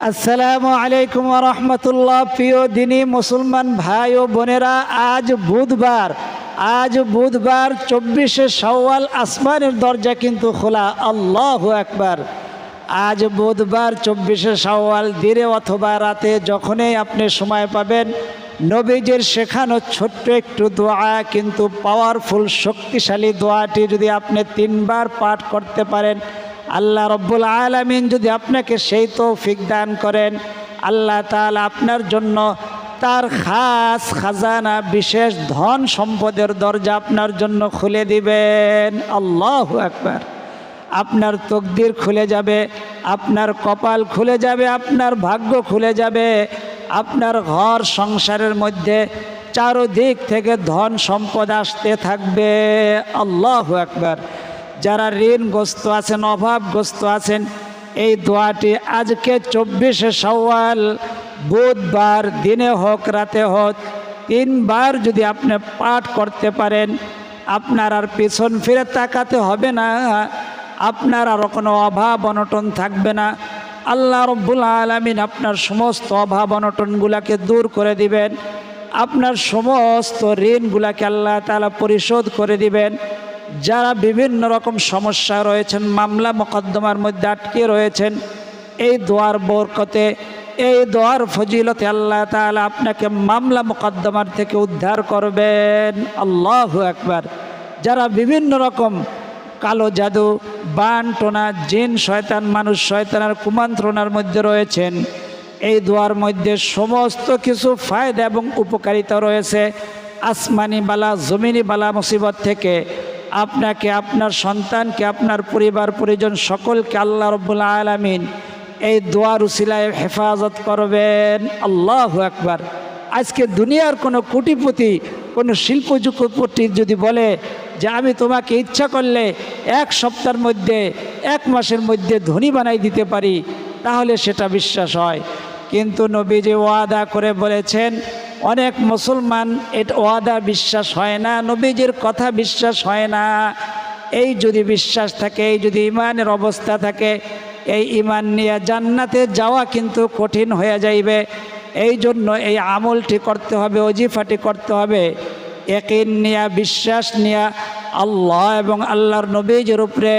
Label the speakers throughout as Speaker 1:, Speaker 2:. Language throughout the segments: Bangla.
Speaker 1: আসসালামু আলাইকুম রহমতুল্লাহ। প্রিয় দিনী মুসলমান ভাই ও বোনেরা, আজ বুধবার আজ বুধবার চব্বিশে সওয়াল আসমানের দরজা কিন্তু খোলা। আল্লাহ একবার আজ বুধবার চব্বিশে সওয়াল দিনে অথবা রাতে যখনই আপনি সময় পাবেন, নবীজের শেখানো ছোট্ট একটু দোয়া, কিন্তু পাওয়ারফুল শক্তিশালী দোয়াটি যদি আপনি তিনবার পাঠ করতে পারেন আল্লাহ রব্বুল আলমিন যদি আপনাকে সেই তৌফিক দান করেন, আল্লাহ তাআলা আপনার জন্য তার খাস খাজানা, বিশেষ ধন সম্পদের দরজা আপনার জন্য খুলে দিবেন। আল্লাহ একবার আপনার তকদির খুলে যাবে, আপনার কপাল খুলে যাবে, আপনার ভাগ্য খুলে যাবে, আপনার ঘর সংসারের মধ্যে চারোদিক থেকে ধন সম্পদ আসতে থাকবে। আল্লাহ একবার যারা ঋণগ্রস্ত আছেন, অভাবগ্রস্ত আছেন, এই দোয়াটি আজকে চব্বিশে সওয়াল বুধবার দিনে হোক, রাতে হোক, তিনবার যদি আপনি পাঠ করতে পারেন, আপনার আর পিছন ফিরে তাকাতে হবে না, আপনার আর কোনো অভাব অনটন থাকবে না। আল্লাহ রব্বুল আলমিন আপনার সমস্ত অভাব অনটনগুলাকে দূর করে দিবেন, আপনার সমস্ত ঋণগুলাকে আল্লাহ তালা পরিশোধ করে দিবেন। যারা বিভিন্ন রকম সমস্যা রয়েছেন, মামলা মোকদ্দমার মধ্যে আটকে রয়েছেন, এই দোয়ার বরকতে, এই দোয়ার ফজিলতে আল্লাহ তাআলা আপনাকে মামলা মোকদ্দমার থেকে উদ্ধার করবেন। আল্লাহ একবার যারা বিভিন্ন রকম কালো জাদু, বান, টোনা, জিন, শয়তান, মানুষ শয়তানের কুমন্ত্রণার মধ্যে রয়েছেন, এই দোয়ার মধ্যে সমস্ত কিছু ফায়দা এবং উপকারিতা রয়েছে। আসমানি বালা, জমিনি বালা মুসিবত থেকে আপনাকে, আপনার সন্তানকে, আপনার পরিবার, পরিজন সকলকে আল্লাহ রব্বুল আলমিন এই দোয়ার উসিলায় হেফাজত করবেন। আল্লাহ একবার আজকে দুনিয়ার কোনো কোটিপতি, কোনো শিল্পযুগপতি যদি বলে যে আমি তোমাকে ইচ্ছা করলে এক সপ্তাহের মধ্যে, এক মাসের মধ্যে ধনী বানাই দিতে পারি, তাহলে সেটা বিশ্বাস হয়। কিন্তু নবী যে ওয়াদা করে বলেছেন অনেক মুসলমান এটা ওয়াদা বিশ্বাস হয় না, নবীজির কথা বিশ্বাস হয় না। এই যদি বিশ্বাস থাকে, এই যদি ইমানের অবস্থা থাকে, এই ইমান নিয়ে জান্নাতে যাওয়া কিন্তু কঠিন হয়ে যাইবে। এই জন্য এই আমলটি করতে হবে, অজিফাটি করতে হবে। একিন নিয়া, বিশ্বাস নিয়া, আল্লাহ এবং আল্লাহর নবীজের উপরে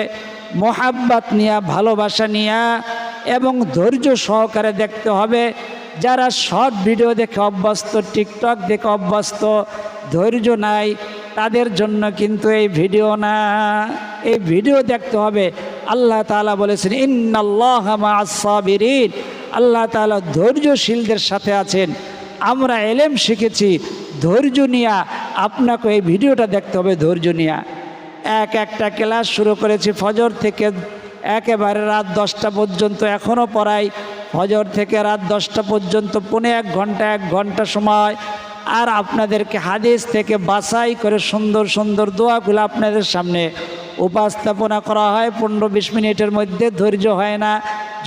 Speaker 1: মোহাব্বাত নিয়া, ভালোবাসা নিয়া এবং ধৈর্য সহকারে দেখতে হবে। যারা শর্ট ভিডিও দেখে অভ্যস্ত, টিকটক দেখে অভ্যস্ত, ধৈর্য নাই, তাদের জন্য কিন্তু এই ভিডিও না। এই ভিডিও দেখতে হবে। আল্লাহ তালা বলেছেন, ইন্নাল্লাহ সাবিরিন। আল্লাহ তালা ধৈর্যশীলদের সাথে আছেন। আমরা এলেম শিখেছি, ধৈর্য নিয়া আপনাকে এই ভিডিওটা দেখতে হবে, ধৈর্য নিয়া। এক একটা ক্লাস শুরু করেছি, ফজর থেকে একেবারে রাত দশটা পর্যন্ত এখনও পড়াই। ফজর থেকে রাত দশটা পর্যন্ত, পৌনে এক ঘণ্টা এক ঘণ্টা সময়। আর আপনাদেরকে হাদিস থেকে বাছাই করে সুন্দর সুন্দর দোয়াগুলো আপনাদের সামনে উপস্থাপনা করা হয়। পনেরো, বিশ মিনিটের মধ্যে ধৈর্য হয় না।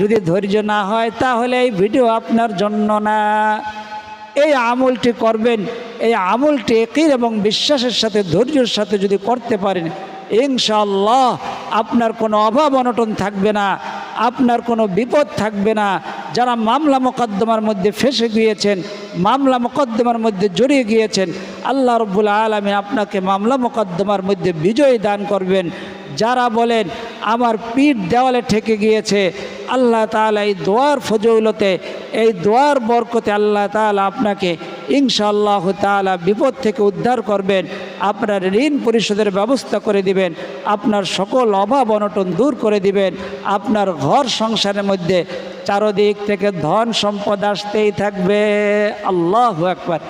Speaker 1: যদি ধৈর্য না হয়, তাহলে এই ভিডিও আপনার জন্য না। এই আমলটি করবেন, এই আমলটি একই এবং বিশ্বাসের সাথে, ধৈর্যের সাথে যদি করতে পারেন ইনশাল্লাহ আপনার কোনো অভাব অনটন থাকবে না, আপনার কোনো বিপদ থাকবে না। যারা মামলা মোকদ্দমার মধ্যে ফেসে গিয়েছেন, মামলা মোকদ্দমার মধ্যে জড়িয়ে গিয়েছেন, আল্লাহ রব্বুল আলমী আপনাকে মামলা মোকদ্দমার মধ্যে বিজয় দান করবেন। যারা বলেন, আমার পিঠ দেওয়ালে ঠেকে গিয়েছে, আল্লাহ তালা এই দোয়ার ফজৌলতে, এই দোয়ার বরকতে আল্লাহ তালা আপনাকে ইনশাআল্লাহ তালা বিপদ থেকে উদ্ধার করবেন, আপনার ঋণ পরিশোধের ব্যবস্থা করে দিবেন, আপনার সকল অভাব অনটন দূর করে দিবেন, আপনার ঘর সংসারের মধ্যে চারদিক থেকে ধন সম্পদ আসতেই থাকবে। আল্লাহ একবার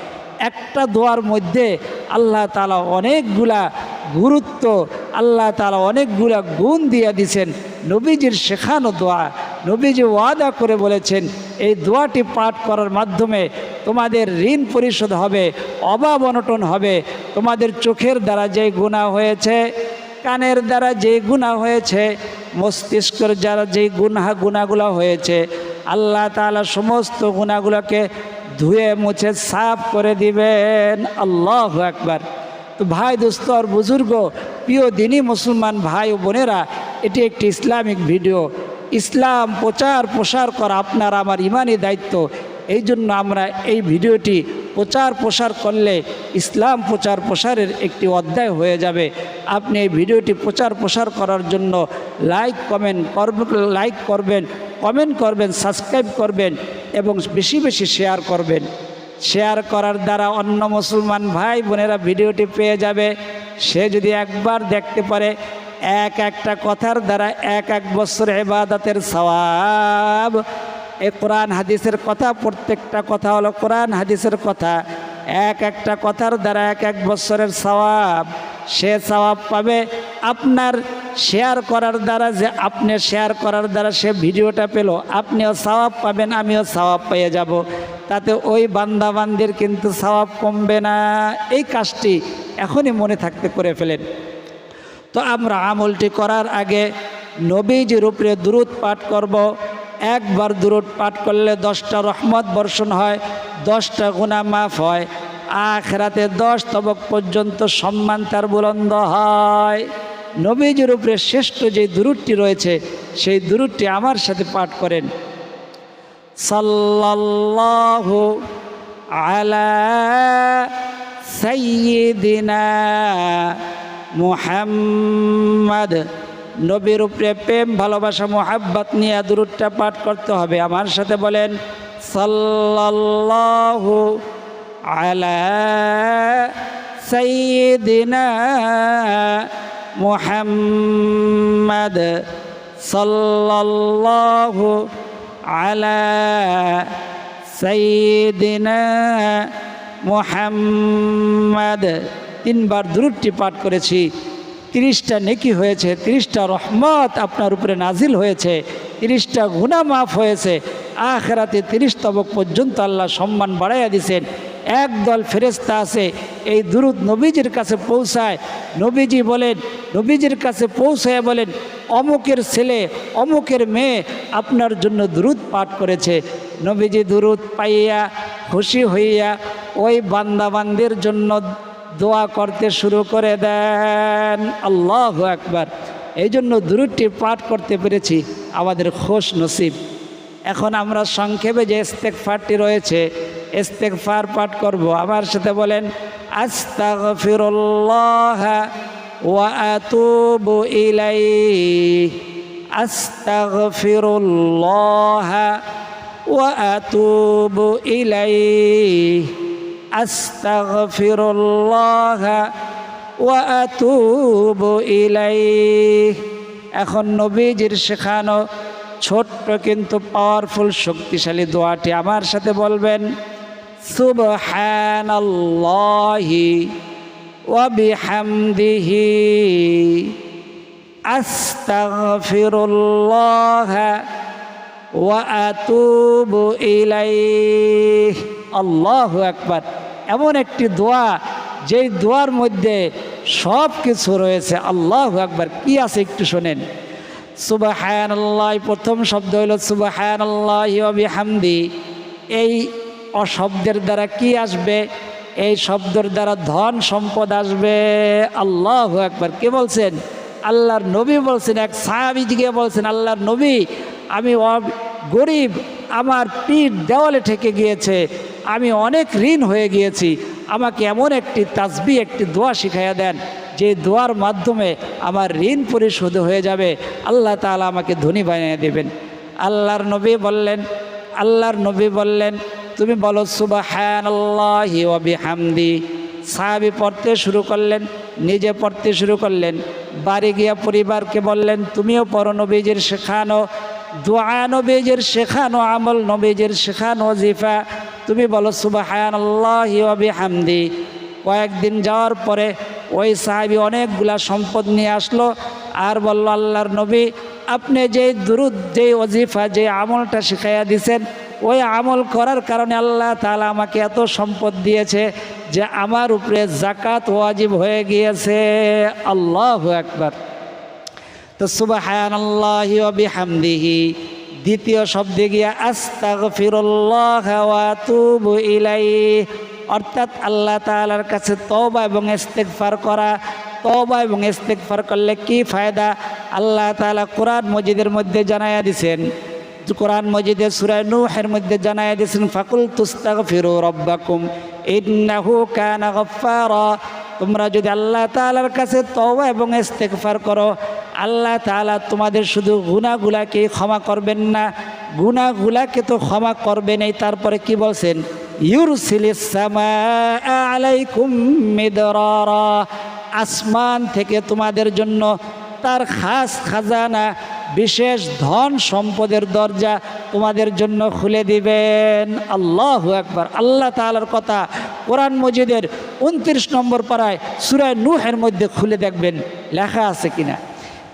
Speaker 1: একটা দোয়ার মধ্যে আল্লাহ তালা অনেকগুলা গুরুত্ব, আল্লাহ তালা অনেকগুলা গুণ দিয়ে দিছেন। নবীজির শেখানো দোয়া, নবীজি ওয়াদা করে বলেছেন, এই দোয়াটি পাঠ করার মাধ্যমে তোমাদের ঋণ পরিশোধ হবে, অভাব অনটন হবে, তোমাদের চোখের দ্বারা যে গুণা হয়েছে কানের দ্বারা যে গুণা হয়েছে, মস্তিষ্কের যারা যে গুণা গুণাগুলো হয়েছে, আল্লাহ তালা সমস্ত গুণাগুলোকে ধুয়ে মুছে সাফ করে দিবেন। আল্লাহ একবার তো ভাই দোস্ত আর বুজুর্গ, প্রিয় দিনই মুসলমান ভাই ও বোনেরা, এটি একটি ইসলামিক ভিডিও। ইসলাম প্রচার প্রসার করা আপনার আমার ইমানই দায়িত্ব। এই জন্য আমরা এই ভিডিওটি প্রচার প্রসার করলে ইসলাম প্রচার প্রসারের একটি অধ্যায় হয়ে যাবে। আপনি এই ভিডিওটি প্রচার প্রসার করার জন্য লাইক, কমেন্ট লাইক করবেন, কমেন্ট করবেন, সাবস্ক্রাইব করবেন এবং বেশি বেশি শেয়ার করবেন। শেয়ার করার দ্বারা অন্য মুসলমান ভাই বোনেরা ভিডিওটি পেয়ে যাবে। সে যদি একবার দেখতে পারে এক একটা কথার দ্বারা এক এক বছর এবাদতের সওয়াব এই কোরআন হাদিসের কথা, প্রত্যেকটা কথা হলো কোরআন হাদিসের কথা। এক একটা কথার দ্বারা এক এক বছরের সওয়াব। সে সওয়াব পাবে আপনার শেয়ার করার দ্বারা যে আপনি শেয়ার করার দ্বারা সে ভিডিওটা পেল, আপনিও সওয়াব পাবেন, আমিও সওয়াব পেয়ে যাব। তাতে ওই বান্দাবান্দির কিন্তু সওয়াব কমবে না। এই কাজটি এখনই মনে থাকতে করে ফেলেন। তো আমরা আমলটি করার আগে নবীজির উপরে দূরত পাঠ করব। একবার দূরত পাঠ করলে দশটা রহমত বর্ষণ হয়, দশটা গুণা মাফ হয়, আখরাতে দশ তবক পর্যন্ত সম্মান তার বুলন্দ হয়। নবীজির উপরে শ্রেষ্ঠ যে দূরটি রয়েছে, সেই দূরটি আমার সাথে পাঠ করেন। সাল্লাল্লাহু আলা সাইয়্যিদিনা মুহাম্মদ নবীর উপরে প্রেম, ভালোবাসা, মোহাব্বত নিয়ে দূরটা পাঠ করতে হবে। আমার সাথে বলেন, সাল্লাল্লাহু আলা সাইয়্যিদিনা মুহাম্মদ সাল্লাল্লাহু আলা সাইয়্যিদিনা মুহাম্মদ। তিনবার দূরটি পাঠ করেছি। তিরিশটা নেকি হয়েছে, তিরিশটা রহমত আপনার উপরে নাজিল হয়েছে, তিরিশটা গুণা মাফ হয়েছে। আখেরাতে তিরিশ তবক পর্যন্ত আল্লাহ সম্মান বাড়াইয়া দিছেন। একদল ফেরেস্তা আছে, এই দুরুদ নবীজির কাছে পৌঁছায়। নবীজি বলেন, নবীজির কাছে পৌঁছায় বলেন, অমুকের ছেলে, অমুকের মেয়ে আপনার জন্য দুরুদ পাঠ করেছে। নবীজি দুরুদ পাইয়া খুশি হইয়া ওই বান্দাবান্দির জন্য দোয়া করতে শুরু করে দেন। আল্লাহ একবার এই জন্য দুরুদটি পাঠ করতে পেরেছি, আমাদের খোশ নসিব। এখন আমরা সংক্ষেপে যে ইস্তেকফারটি রয়েছে ইস্তেকফার পাঠ করব। আমার সাথে বলেন, আস্তাগফিরুল্লাহ ওয়া আতুবু ইলাইহি। আস্তাগফিরুল্লাহ ওয়া আতুবু ইলাইহি। আস্তাগফিরুল্লাহ ওয়া আতুবু ইলাইহি। এখন নবীজির শেখানো ছোট্ট কিন্তু পাওয়ারফুল শক্তিশালী দোয়াটি আমার সাথে বলবেন, সুবহানাল্লাহি ওয়া বিহামদিহি। আস্তাগফিরুল্লাহ ওয়া আতুবু ইলাইহি। আল্লাহু একবার এমন একটি দোয়া, যেই দোয়ার মধ্যে সব কিছু রয়েছে। আল্লাহ একবার কি আছে একটু শোনেন। সুবাহান আল্লাহ প্রথম শব্দ হইল সুবাহান আল্লাহ হামদি এই অশব্দের দ্বারা কি আসবে? এই শব্দের দ্বারা ধন সম্পদ আসবে। আল্লাহ একবার কে বলছেন? আল্লাহর নবী বলছেন, এক সাহাবিজিকে বলছেন, আল্লাহর নবী, আমি গরিব, আমার পিঠ দেওয়ালে ঠেকে গিয়েছে। আমি অনেক ঋণ হয়ে গিয়েছি। আমাকে এমন একটি তাসবি একটি দোয়া শিখাইয়া দেন, যে দোয়ার মাধ্যমে আমার ঋণ পরিশোধ হয়ে যাবে। আল্লাহ তালা আমাকে ধনী বানিয়ে দেবেন। আল্লাহর নবী বললেন, আল্লাহর নবী বললেন, তুমি বলো সুবাহান আল্লাহি হামদি সাহাবি পড়তে শুরু করলেন, নিজে পড়তে শুরু করলেন। বাড়ি গিয়া পরিবারকে বললেন, তুমিও পড়ো নবীজির শেখানো। দোয়া নবীজির শেখানো, আমল নবীজির শেখানো জিফা তুমি বলো সুবাহান আল্লাহি হামদি কয়েকদিন যাওয়ার পরে ওই সাহাবি অনেকগুলা সম্পদ নিয়ে আসলো আর বলল, আল্লাহর নবী, আপনি যে দুরুদ, যে অজিফা যে আমলটা শিখাইয়া দিছেন, ওই আমল করার কারণে আল্লাহ তাআলা আমাকে এত সম্পদ দিয়েছে যে আমার উপরে জাকাত ওয়াজিব হয়ে গিয়েছে। আল্লাহ একবার তো সুবাহান আল্লাহি বিহামদিহি। দ্বিতীয় শব্দে গিয়া, আস্তাগফিরুল্লাহ ওয়া আতুবু ইলাইহি। অর্থাৎ আল্লাহ তাআলার কাছে তওবা এবং ইস্তেগফার করা। তবা এবং ইস্তেকফার করলে কি ফায়দা? আল্লাহ তাআলা কোরআন মজিদের মধ্যে জানাইয়া দিছেন। কোরআন মজিদের সুরায় নুহের মধ্যে জানাইয়া দিয়েছেন ফাকুল তুস্তাগফিরু রব্বাকুম ইন্নাহু কানা গফফারা। তোমরা যদি আল্লাহ তাআলার কাছে তওবা এবং ইস্তেগফার করো আল্লাহ তাআলা তোমাদের শুধু গুনাহগুলাকে ক্ষমা করবেন না, গুনাহগুলাকে তো ক্ষমা করবেনই তারপরে কি বলছেন? আসমান থেকে তোমাদের জন্য তার খাস খাজানা, বিশেষ ধন সম্পদের দরজা তোমাদের জন্য খুলে দিবেন। আল্লাহ একবার আল্লাহ তাআলার কথা কোরআন মজিদের উনত্রিশ নম্বর পাড়ায় সুরায় নুহের মধ্যে খুলে দেখবেন। লেখা আছে কিনা?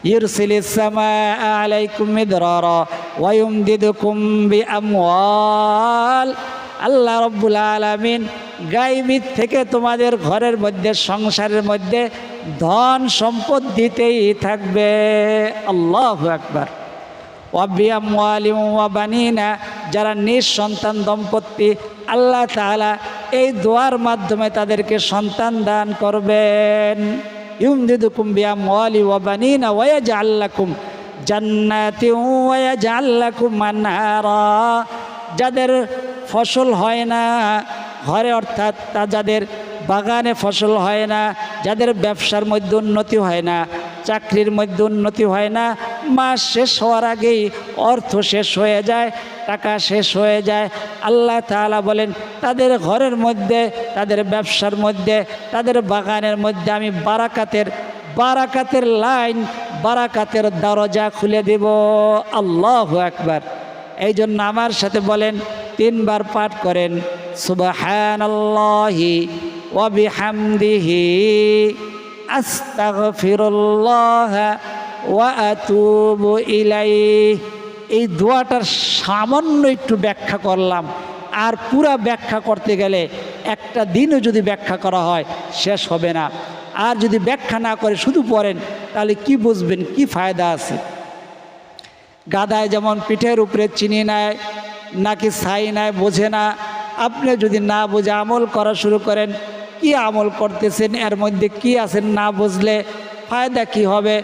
Speaker 1: يرسل السماء عليكم مدرارا ويمددكم بأموال আল্লাহ রব্বুল আলমিন গাইবিদ থেকে তোমাদের ঘরের মধ্যে সংসারের মধ্যে ধন সম্পদ দিতেই থাকবে আল্লাহ একবার ওয়াবানিনা যারা নিঃসন্তান দম্পতি আল্লাহ তাআলা এই দোয়ার মাধ্যমে তাদেরকে সন্তান দান করবেন ইউমদিদুকুম বিআমওয়ালি ওয়া বানিনা ওয়া ইয়াজআল্লাকুম জান্নাতি ওয়া ইয়াজআল্লাকুম আনহারা। যাদের ফসল হয় না, ঘরে অর্থাৎ তা যাদের বাগানে ফসল হয় না, যাদের ব্যবসার মধ্যে উন্নতি হয় না, চাকরির মধ্যে উন্নতি হয় না মাস শেষ হওয়ার আগেই অর্থ শেষ হয়ে যায়, টাকা শেষ হয়ে যায়। আল্লাহ তাআলা বলেন, তাদের ঘরের মধ্যে, তাদের ব্যবসার মধ্যে, তাদের বাগানের মধ্যে আমি বারাকাতের বারাকাতের লাইন, বারাকাতের দরজা খুলে দেব। আল্লাহ একবার এই জন্য আমার সাথে বলেন, তিনবার পাঠ করেন সুবাহান আল্লাহি ওয়াবিহামদিহি আস্তাগফিরুল্লাহ ওয়া ইলাইহি। এই দোয়াটার সামান্য একটু ব্যাখ্যা করলাম। আর পুরা ব্যাখ্যা করতে গেলে একটা দিনও যদি ব্যাখ্যা করা হয়, শেষ হবে না। আর যদি ব্যাখ্যা না করে শুধু পড়েন, তাহলে কি বুঝবেন, কি ফায়দা আছে? গাদায় যেমন পিঠের উপরে চিনি নেয়, নাকি ছাই নেয়, বোঝে না। আপনি যদি না বুঝে আমল করা শুরু করেন, কি আমল করতেছেন, এর মধ্যে কি আছেন না বুঝলে ফায়দা কি হবে?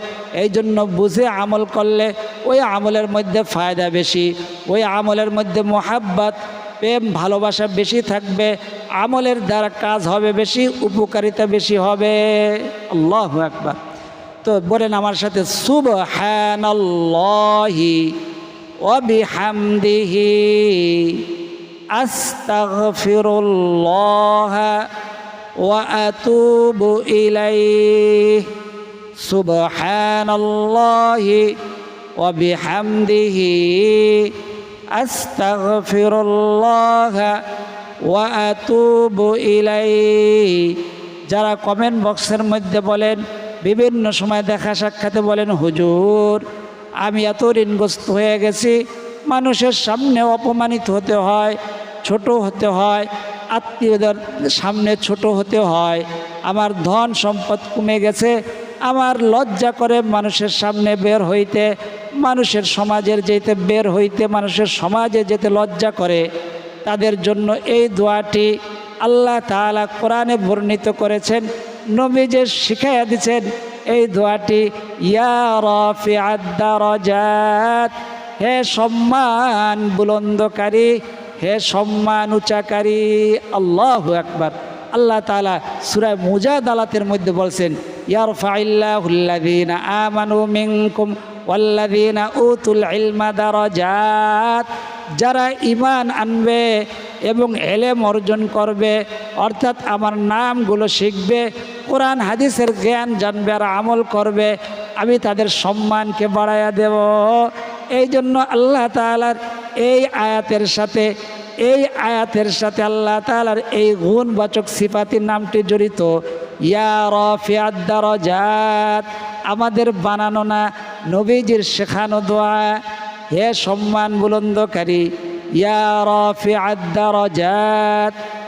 Speaker 1: এই জন্য বুঝে আমল করলে ওই আমলের মধ্যে ফায়দা বেশি। ওই আমলের মধ্যে মোহাব্বাত, প্রেম, ভালোবাসা বেশি থাকবে। আমলের দ্বারা কাজ হবে বেশি, উপকারিতা বেশি হবে। আল্লাহ একবার তো বলেন আমার সাথে শুভ হ্যানল্লাহি অবিহামদিহি আস্তাগফিরুল্লাহ ওয়া আতুবু ইলাইহি। سبحان الله وبحمده أستغفر الله وأتوب إليه যারা কমেন্ট বক্সের মধ্যে বলেন বিভিন্ন সময় দেখা সাক্ষাতে বলেন হুজুর আমি এত ঋণগ্রস্ত হয়ে গেছি মানুষের সামনে অপমানিত হতে হয় ছোট হতে হয় আত্মীয়দের সামনে ছোট হতে হয় আমার ধন সম্পদ কমে গেছে আমার লজ্জা করে মানুষের সামনে বের হইতে, মানুষের সমাজের যেতে বের হইতে, মানুষের সমাজে যেতে লজ্জা করে। তাদের জন্য এই দোয়াটি আল্লাহ তাআলা কোরআনে বর্ণিত করেছেন, নবীজে শিখাইয়া দিচ্ছেন এই দোয়াটি, ইয়া রাফিআদ দারাজাত, হে সম্মান বুলন্দকারী, হে সম্মান উচাকারী, আল্লাহ একবার আল্লাহ তাআলা সূরা মুজাদালাতের মধ্যে বলছেন ইয়ারফাইল্লাহুল্লাযীনা আমানু মিনকুম ওয়াল্লাযীনা উতুল ইলমা দারাজাত। যারা ইমান আনবে এবং এলেম অর্জন করবে, অর্থাৎ আমার নামগুলো শিখবে, কোরআন, হাদিসের জ্ঞান জানবে আর আমল করবে, আমি তাদের সম্মানকে বাড়াইয়া দেব। এই জন্য আল্লাহ তালার এই আয়াতের সাথে, এই আয়াতের সাথে আল্লাহ তালার এই গুণবাচক সিফাতির নামটি জড়িত। ইয়া রফিয়াদ্দারজাত আমাদের বানানো না নবীজির শেখানো দোয়া। হে সম্মান বুলন্দকারী, ইয়া রফিয়াদ্দারজাত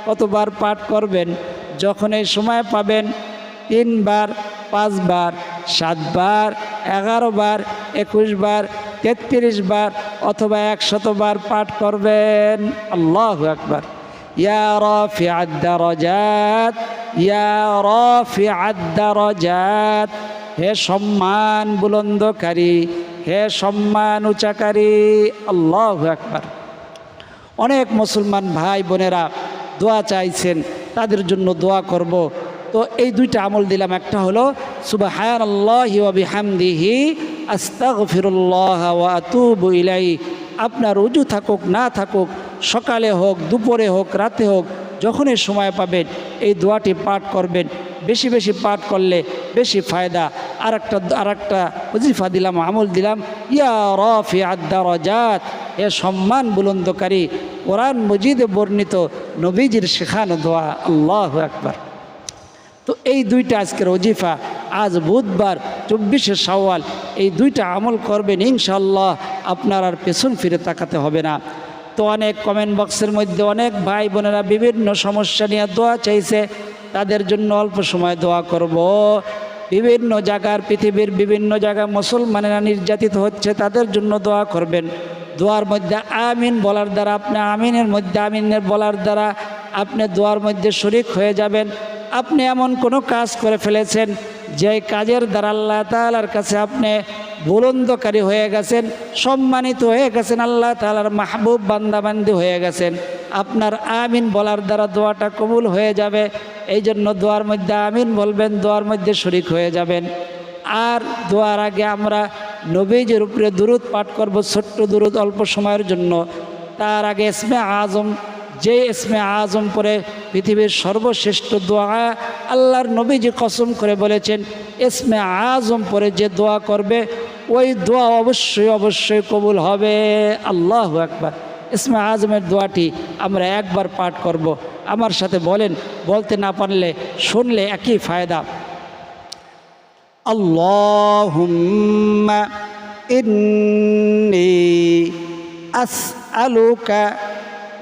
Speaker 1: কতবার পাঠ করবেন, যখন এই সময় পাবেন, তিনবার, পাঁচবার, সাতবার এগারো বার একুশ বার তেত্রিশ বার অথবা একশতবার পাঠ করবেন। আল্লাহ একবার ইয়া রফিয়াদ্দারজাত ইয়া হে সম্মান বুলন্দকারী, হে সম্মান উচাকারী, আল্লাহ একবার অনেক মুসলমান ভাই বোনেরা দোয়া চাইছেন, তাদের জন্য দোয়া করব। তো এই দুইটা আমল দিলাম, একটা হলো সুবাহান আল্লাহি ওয়াবিহামদিহি আস্তাগফিরুল্লাহ ওয়া আতুবু ইলাই আপনার উজু থাকুক, না থাকুক, সকালে হোক, দুপুরে হোক, রাতে হোক যখনই সময় পাবেন, এই দোয়াটি পাঠ করবেন। বেশি বেশি পাঠ করলে বেশি ফায়দা। আর একটা আর একটা ওজিফা দিলাম, আমল দিলাম। ইয়া রফি আদারজাত এ সম্মান বুলন্দকারী, কোরআন মজিদে বর্ণিত নবীজির শেখানো দোয়া। আল্লাহ একবার তো এই দুইটা আজকের ওজিফা, আজ বুধবার, চব্বিশে সওয়াল এই দুইটা আমল করবেন ইনশাল্লাহ আপনার আর পেছন ফিরে তাকাতে হবে না। তো অনেক কমেন্ট বক্সের মধ্যে অনেক ভাই বোনেরা বিভিন্ন সমস্যা নিয়ে দোয়া চাইছে। তাদের জন্য অল্প সময় দোয়া করব। বিভিন্ন জায়গার পৃথিবীর বিভিন্ন জায়গায় মুসলমানেরা নির্যাতিত হচ্ছে, তাদের জন্য দোয়া করবেন। দোয়ার মধ্যে আমিন বলার দ্বারা, আপনি আমিনের মধ্যে আমিনের বলার দ্বারা আপনি দোয়ার মধ্যে শরিক হয়ে যাবেন। আপনি এমন কোনো কাজ করে ফেলেছেন, যে কাজের দ্বারা আল্লাহ তালার কাছে আপনি বুলন্দকারী হয়ে গেছেন, সম্মানিত হয়ে গেছেন, আল্লাহ তালার মাহবুব বান্দাবান্দি হয়ে গেছেন। আপনার আমিন বলার দ্বারা দোয়াটা কবুল হয়ে যাবে এই জন্য দোয়ার মধ্যে আমিন বলবেন, দোয়ার মধ্যে শরিক হয়ে যাবেন। আর দোয়ার আগে আমরা নবীজের উপরে দুরুদ পাঠ করব, ছোট্ট দুরুদ অল্প সময়ের জন্য। তার আগে ইসমে আজম যে ইসমে আজম পরে পৃথিবীর সর্বশ্রেষ্ঠ দোয়া আল্লাহর নবীজি কসম করে বলেছেন, ইসমে আজম পরে যে দোয়া করবে, ওই দোয়া অবশ্যই অবশ্যই কবুল হবে। আল্লাহ একবার ইসমে আজমের দোয়াটি আমরা একবার পাঠ করব। আমার সাথে বলেন, বলতে না পারলে শুনলে একই ফায়দা। আল্লাহ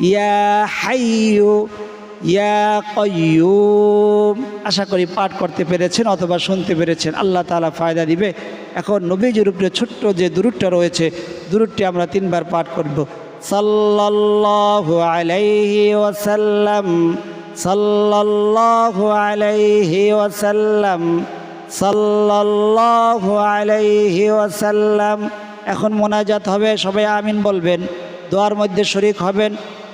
Speaker 1: ইয়া হাইয়ু, ইয়া কয়ুম আশা করি পাঠ করতে পেরেছেন অথবা শুনতে পেরেছেন। আল্লাহ তালা ফায়দা দিবে। এখন নবীজির উপরে ছোট্ট যে দূরটা রয়েছে দূরটি আমরা তিনবার পাঠ করব। সাল্লাল্লাহু আলাইহি ওয়াসাল্লাম, সাল্লাল্লাহু আলাইহি ওয়াসাল্লাম, সাল্লাল্লাহু আলাইহি ওয়াসাল্লাম। এখন মোনাজাত হবে, সবাই আমিন বলবেন। দোয়ার মধ্যে শরিক হবেন।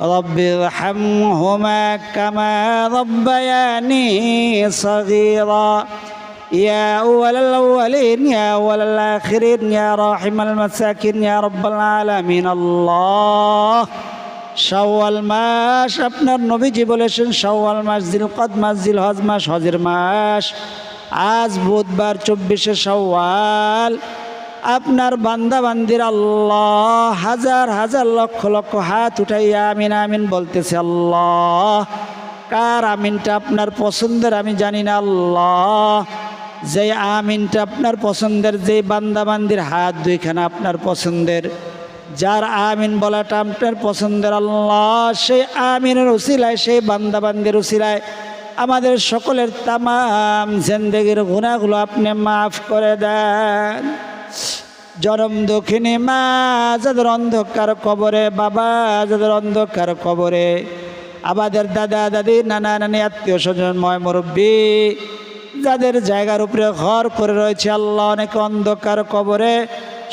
Speaker 1: رب ارحمهما كما ربياني صغيرا يا أول الأولين يا أول الآخرين يا راحم المساكين يا رب العالمين الله শাওয়াল মাস আপনার নবীজি বলেছেন শাওয়াল মাস জিলকদ মাস জিল হজ মাস হজের মাস আজ বুধবার চব্বিশে শাওয়াল আপনার বান্দা বান্দির আল্লাহ হাজার হাজার লক্ষ লক্ষ হাত উঠাইয়া আমিন আমিন বলতেছে, আল্লাহ, কার আমিনটা আপনার পছন্দের আমি জানি না, আল্লাহ যে আমিনটা আপনার পছন্দের যে বান্দা বান্দির হাত দুইখানা আপনার পছন্দের, যার আমিন বলাটা আপনার পছন্দের, আল্লাহ, সেই আমিনের উসিলায়, সেই বান্দা বান্দির উসিলায় আমাদের সকলের তামাম জেন্দেগির গুণাগুলো আপনি মাফ করে দেন। জনম দক্ষিণী মা যাদের অন্ধকার কবরে, বাবা যাদের অন্ধকার কবরে। আমাদের দাদা, দাদি, নানা, নানি, আত্মীয় স্বজন, ময় মুরব্বী, যাদের জায়গার উপরে ঘর করে রয়েছে আল্লাহ অনেক অন্ধকার কবরে,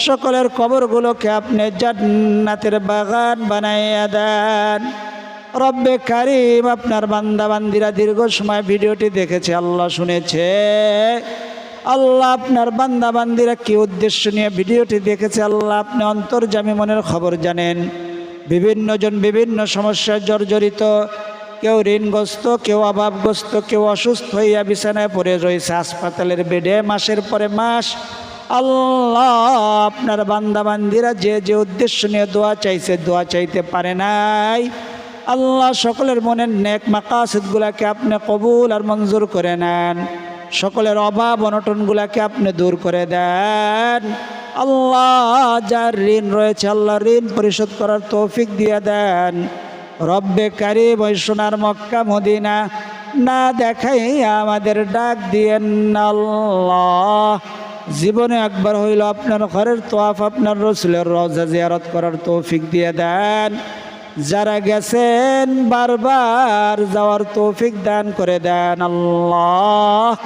Speaker 1: সকলের কবরগুলোকে আপনি জান্নাতের বাগান বানাইয়া দেন। রব্বে কারিম আপনার বান্দা বান্দিরা দীর্ঘ সময় ভিডিওটি দেখেছে, আল্লাহ শুনেছে। আল্লাহ আপনার বান্দা বান্দিরা কি উদ্দেশ্য নিয়ে ভিডিওটি দেখেছে? আল্লাহ আপনি অন্তর্জামী মনের খবর জানেন। বিভিন্ন জন বিভিন্ন সমস্যায় জর্জরিত। কেউ ঋণগ্রস্ত, কেউ অভাবগ্রস্ত, কেউ অসুস্থ হইয়া বিছানায় পড়ে রয়েছে। হাসপাতালের বেডে মাসের পরে মাস। আল্লাহ আপনার বান্দা বান্দিরা যে যে উদ্দেশ্য নিয়ে দোয়া চাইছে, দোয়া চাইতে পারে নাই। আল্লাহ সকলের মনের নেক মাকাসিদগুলাকে আপনি কবুল আর মঞ্জুর করে নেন। সকলের অভাব অনটনগুলাকে আপনি দূর করে দেন। আল্লাহ যার ঋণ রয়েছে, আল্লাহ ঋণ পরিশোধ করার তৌফিক দিয়ে দেন। রব্বে ওই সোনার মক্কা, মদিনা না দেখাই আমাদের ডাক দিয়েন আল্লাহ। জীবনে একবার হইল আপনার ঘরের তোয়াফ, আপনার রসুলের রজা জিয়ারত করার তৌফিক দিয়ে দেন। যারা গেছেন বারবার যাওয়ার তৌফিক দান করে দেন আল্লাহ।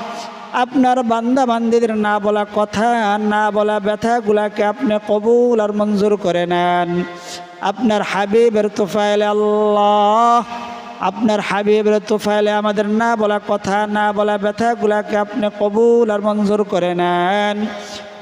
Speaker 1: আপনার বান্দা বান্দিদের না বলা কথা, না বলা ব্যথাগুলাকে আপনি কবুল আর মঞ্জুর করে নেন। আপনার হাবিবের তোফাইলে আল্লাহ, আপনার হাবিবের তোফাইলে আমাদের না বলা কথা, না বলা ব্যথাগুলাকে আপনি কবুল আর মঞ্জুর করে নেন।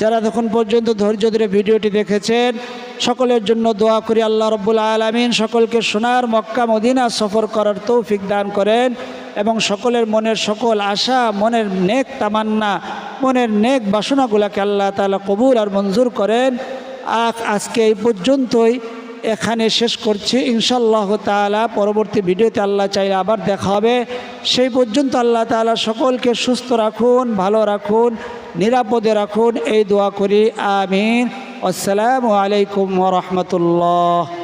Speaker 1: যারা তখন পর্যন্ত ধৈর্য ধরে ভিডিওটি দেখেছেন, সকলের জন্য দোয়া করি আল্লাহ রব্বুল আলমিন, সকলকে সোনার মক্কা, মদিনা সফর করার তৌফিক দান করেন এবং সকলের মনের সকল আশা, মনের নেক তামান্না, মনের নেক বাসনাগুলাকে আল্লাহ তালা কবুল আর মঞ্জুর করেন। আজকে এই পর্যন্তই। এখানে শেষ করছি। ইনশাল্লাহ তালা পরবর্তী ভিডিওতে আল্লাহ চাইলে আবার দেখা হবে। সেই পর্যন্ত আল্লাহ তালা সকলকে সুস্থ রাখুন, ভালো রাখুন, নিরাপদে রাখুন। এই দোয়া করি, আমিন। আসসালামু আলাইকুম ওরহমতুল্লাহ